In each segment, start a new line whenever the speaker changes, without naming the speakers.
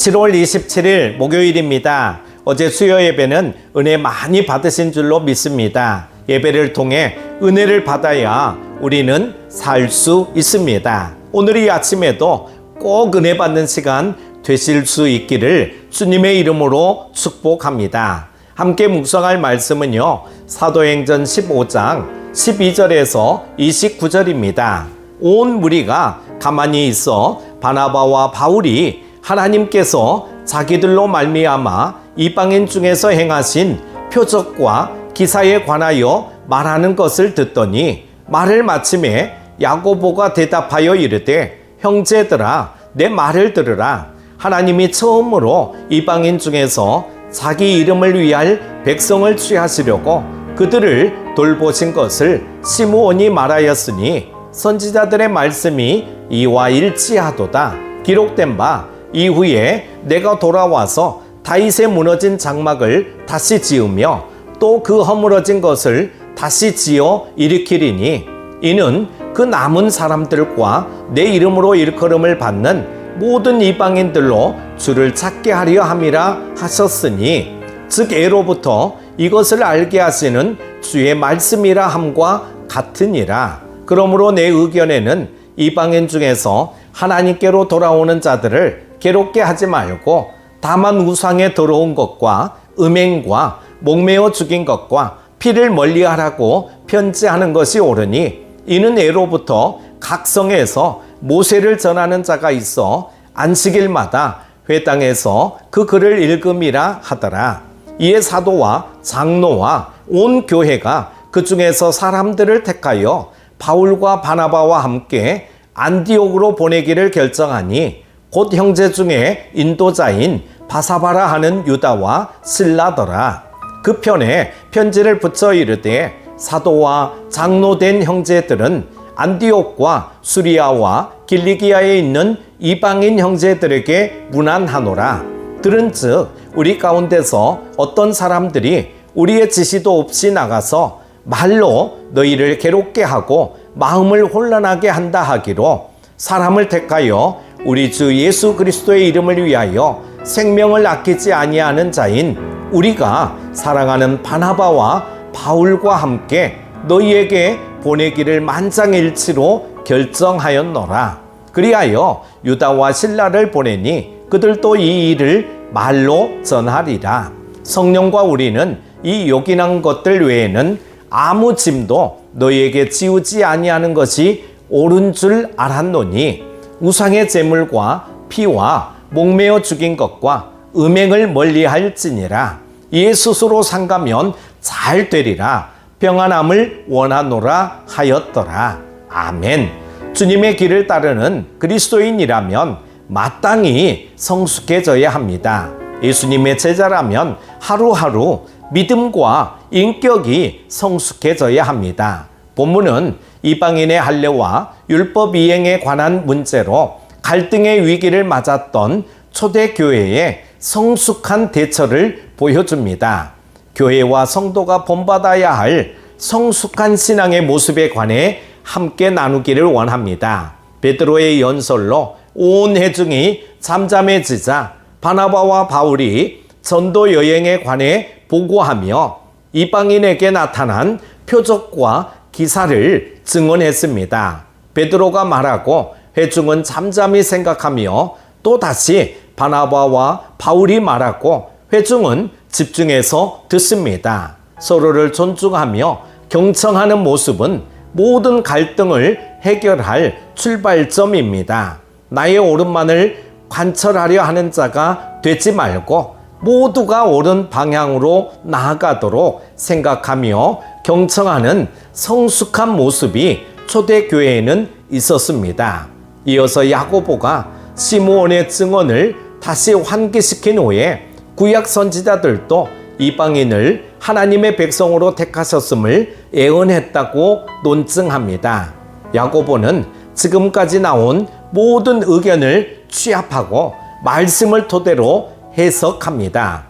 7월 27일 목요일입니다. 어제 수요 예배는 은혜 많이 받으신 줄로 믿습니다. 예배를 통해 은혜를 받아야 우리는 살 수 있습니다. 오늘 이 아침에도 꼭 은혜 받는 시간 되실 수 있기를 주님의 이름으로 축복합니다. 함께 묵상할 말씀은요. 사도행전 15장 12절에서 29절입니다. 온 무리가 가만히 있어 바나바와 바울이 하나님께서 자기들로 말미암아 이방인 중에서 행하신 표적과 기사에 관하여 말하는 것을 듣더니 말을 마침에 야고보가 대답하여 이르되 형제들아 내 말을 들으라. 하나님이 처음으로 이방인 중에서 자기 이름을 위할 백성을 취하시려고 그들을 돌보신 것을 시므온이 말하였으니 선지자들의 말씀이 이와 일치하도다. 기록된 바 이후에 내가 돌아와서 다윗의 무너진 장막을 다시 지으며 또 그 허물어진 것을 다시 지어 일으키리니 이는 그 남은 사람들과 내 이름으로 일컬음을 받는 모든 이방인들로 주를 찾게 하려 함이라 하셨으니 즉 애로부터 이것을 알게 하시는 주의 말씀이라 함과 같으니라. 그러므로 내 의견에는 이방인 중에서 하나님께로 돌아오는 자들을 괴롭게 하지 말고 다만 우상에 들어온 것과 음행과 목매어 죽인 것과 피를 멀리하라고 편지하는 것이 옳으니 이는 애로부터 각 성에서 모세를 전하는 자가 있어 안식일마다 회당에서 그 글을 읽음이라 하더라. 이에 사도와 장로와 온 교회가 그 중에서 사람들을 택하여 바울과 바나바와 함께 안디옥으로 보내기를 결정하니 곧 형제 중에 인도자인 바사바라 하는 유다와 실라더라. 그 편에 편지를 붙여 이르되 사도와 장로된 형제들은 안디옥과 수리아와 길리기아에 있는 이방인 형제들에게 문안하노라. 들은즉 우리 가운데서 어떤 사람들이 우리의 지시도 없이 나가서 말로 너희를 괴롭게 하고 마음을 혼란하게 한다 하기로 사람을 택하여 우리 주 예수 그리스도의 이름을 위하여 생명을 아끼지 아니하는 자인 우리가 사랑하는 바나바와 바울과 함께 너희에게 보내기를 만장일치로 결정하였노라. 그리하여 유다와 신라를 보내니 그들도 이 일을 말로 전하리라. 성령과 우리는 이 요긴한 것들 외에는 아무 짐도 너희에게 지우지 아니하는 것이 옳은 줄 알았노니 우상의 제물과 피와 목매어 죽인 것과 음행을 멀리할지니라. 이에 스스로 상가면 잘 되리라. 평안함을 원하노라 하였더라. 아멘. 주님의 길을 따르는 그리스도인이라면 마땅히 성숙해져야 합니다. 예수님의 제자라면 하루하루 믿음과 인격이 성숙해져야 합니다. 본문은 이방인의 할례와 율법 이행에 관한 문제로 갈등의 위기를 맞았던 초대 교회의 성숙한 대처를 보여줍니다. 교회와 성도가 본받아야 할 성숙한 신앙의 모습에 관해 함께 나누기를 원합니다. 베드로의 연설로 온 회중이 잠잠해지자 바나바와 바울이 전도 여행에 관해 보고하며 이방인에게 나타난 표적과 기사를 증언했습니다. 베드로가 말하고 회중은 잠잠히 생각하며 또 다시 바나바와 바울이 말하고 회중은 집중해서 듣습니다. 서로를 존중하며 경청하는 모습은 모든 갈등을 해결할 출발점입니다. 나의 옳은만을 관철하려 하는 자가 되지 말고 모두가 옳은 방향으로 나아가도록 생각하며 경청하는 성숙한 모습이 초대교회에는 있었습니다. 이어서 야고보가 시므온의 증언을 다시 환기시킨 후에 구약 선지자들도 이방인을 하나님의 백성으로 택하셨음을 예언했다고 논증합니다. 야고보는 지금까지 나온 모든 의견을 취합하고 말씀을 토대로 해석합니다.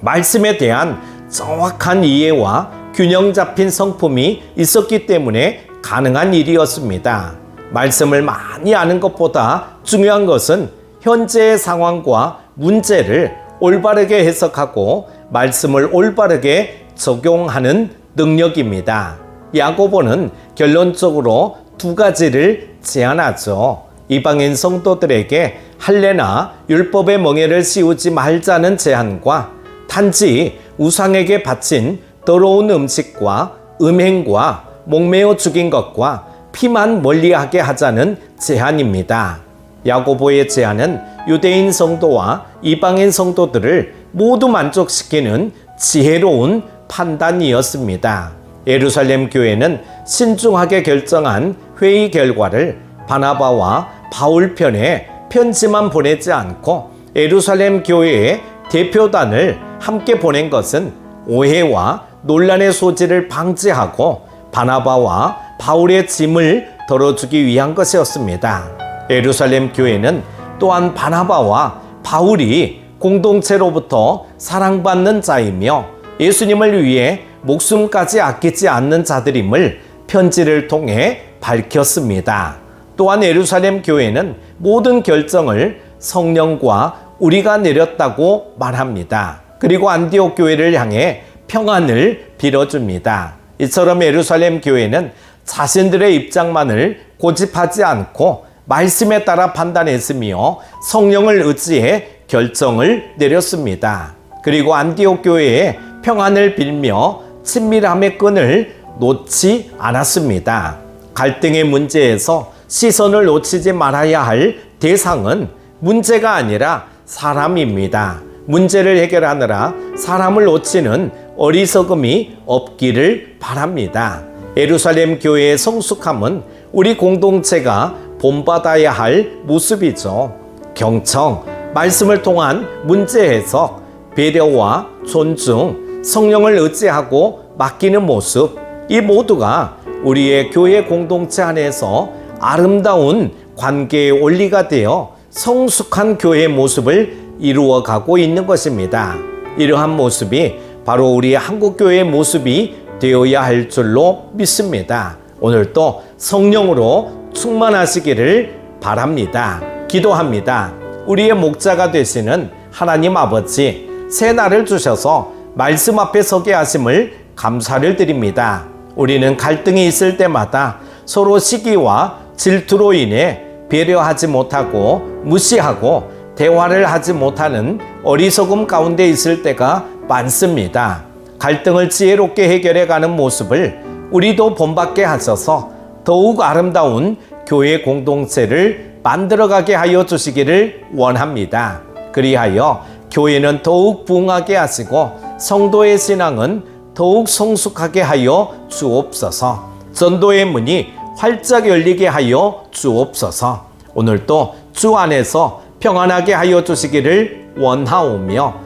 말씀에 대한 정확한 이해와 균형 잡힌 성품이 있었기 때문에 가능한 일이었습니다. 말씀을 많이 아는 것보다 중요한 것은 현재의 상황과 문제를 올바르게 해석하고 말씀을 올바르게 적용하는 능력입니다. 야고보는 결론적으로 두 가지를 제안하죠. 이방인 성도들에게 할례나 율법의 멍에를 씌우지 말자는 제안과 단지 우상에게 바친 더러운 음식과 음행과 목매어 죽인 것과 피만 멀리하게 하자는 제안입니다. 야고보의 제안은 유대인 성도와 이방인 성도들을 모두 만족시키는 지혜로운 판단이었습니다. 예루살렘 교회는 신중하게 결정한 회의 결과를 바나바와 바울 편에 편지만 보내지 않고 예루살렘 교회의 대표단을 함께 보낸 것은 오해와 논란의 소지를 방지하고 바나바와 바울의 짐을 덜어주기 위한 것이었습니다. 예루살렘 교회는 또한 바나바와 바울이 공동체로부터 사랑받는 자이며 예수님을 위해 목숨까지 아끼지 않는 자들임을 편지를 통해 밝혔습니다. 또한 예루살렘 교회는 모든 결정을 성령과 우리가 내렸다고 말합니다. 그리고 안디옥 교회를 향해 평안을 빌어줍니다. 이처럼 예루살렘 교회는 자신들의 입장만을 고집하지 않고 말씀에 따라 판단했으며 성령을 의지해 결정을 내렸습니다. 그리고 안디옥 교회에 평안을 빌며 친밀함의 끈을 놓지 않았습니다. 갈등의 문제에서 시선을 놓치지 말아야 할 대상은 문제가 아니라 사람입니다. 문제를 해결하느라 사람을 놓치는 어리석음이 없기를 바랍니다. 예루살렘 교회의 성숙함은 우리 공동체가 본받아야 할 모습이죠. 경청, 말씀을 통한 문제 해석, 배려와 존중, 성령을 의지하고 맡기는 모습, 이 모두가 우리의 교회 공동체 안에서 아름다운 관계의 원리가 되어 성숙한 교회의 모습을 이루어가고 있는 것입니다. 이러한 모습이 바로 우리 한국 교회의 모습이 되어야 할 줄로 믿습니다. 오늘도 성령으로 충만하시기를 바랍니다. 기도합니다. 우리의 목자가 되시는 하나님 아버지, 새 날을 주셔서 말씀 앞에 서게 하심을 감사를 드립니다. 우리는 갈등이 있을 때마다 서로 시기와 질투로 인해 배려하지 못하고 무시하고 대화를 하지 못하는 어리석음 가운데 있을 때가 많습니다. 갈등을 지혜롭게 해결해 가는 모습을 우리도 본받게 하셔서 더욱 아름다운 교회 공동체를 만들어가게 하여 주시기를 원합니다. 그리하여 교회는 더욱 부흥하게 하시고 성도의 신앙은 더욱 성숙하게 하여 주옵소서. 전도의 문이 활짝 열리게 하여 주옵소서. 오늘도 주 안에서 평안하게 하여 주시기를 원하오며